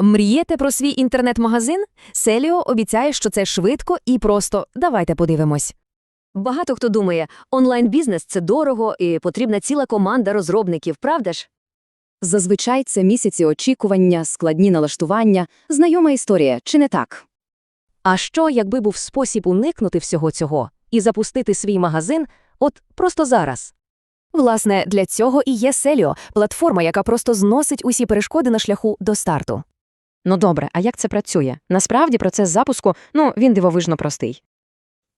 Мрієте про свій інтернет-магазин? Селіо обіцяє, що це швидко і просто. Давайте подивимось. Багато хто думає, онлайн-бізнес це дорого і потрібна ціла команда розробників, правда ж? Зазвичай це місяці очікування, складні налаштування, знайома історія, чи не так? А що, якби був спосіб уникнути всього цього і запустити свій магазин от просто зараз? Власне, для цього і є Селіо – платформа, яка просто зносить усі перешкоди на шляху до старту. Ну добре, а як це працює? Насправді процес запуску, ну, він дивовижно простий.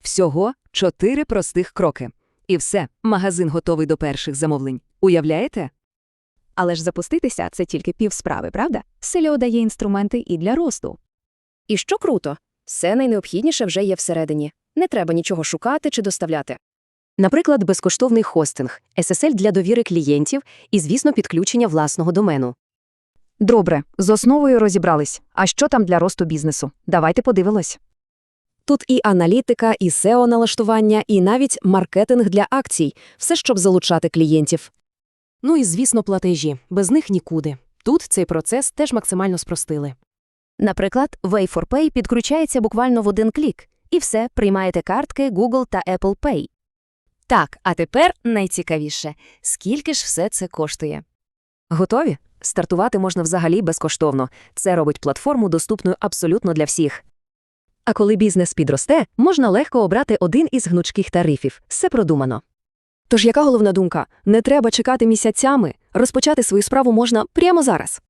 Всього чотири простих кроки. І все, магазин готовий до перших замовлень. Уявляєте? Але ж запуститися це тільки півсправи, правда? Селіо дає інструменти і для росту. І що круто, все найнеобхідніше вже є всередині. Не треба нічого шукати чи доставляти. Наприклад, безкоштовний хостинг, SSL для довіри клієнтів і, звісно, підключення власного домену. Добре, з основою розібрались. А що там для росту бізнесу? Давайте подивимось. Тут і аналітика, і SEO-налаштування, і навіть маркетинг для акцій, все, щоб залучати клієнтів. Ну і, звісно, платежі. Без них нікуди. Тут цей процес теж максимально спростили. Наприклад, Way4Pay підключається буквально в один клік, і все, приймаєте картки Google та Apple Pay. Так, а тепер найцікавіше – скільки ж все це коштує? Готові? Стартувати можна взагалі безкоштовно. Це робить платформу доступною абсолютно для всіх. А коли бізнес підросте, можна легко обрати один із гнучких тарифів. Все продумано. Тож яка головна думка? Не треба чекати місяцями. Розпочати свою справу можна прямо зараз.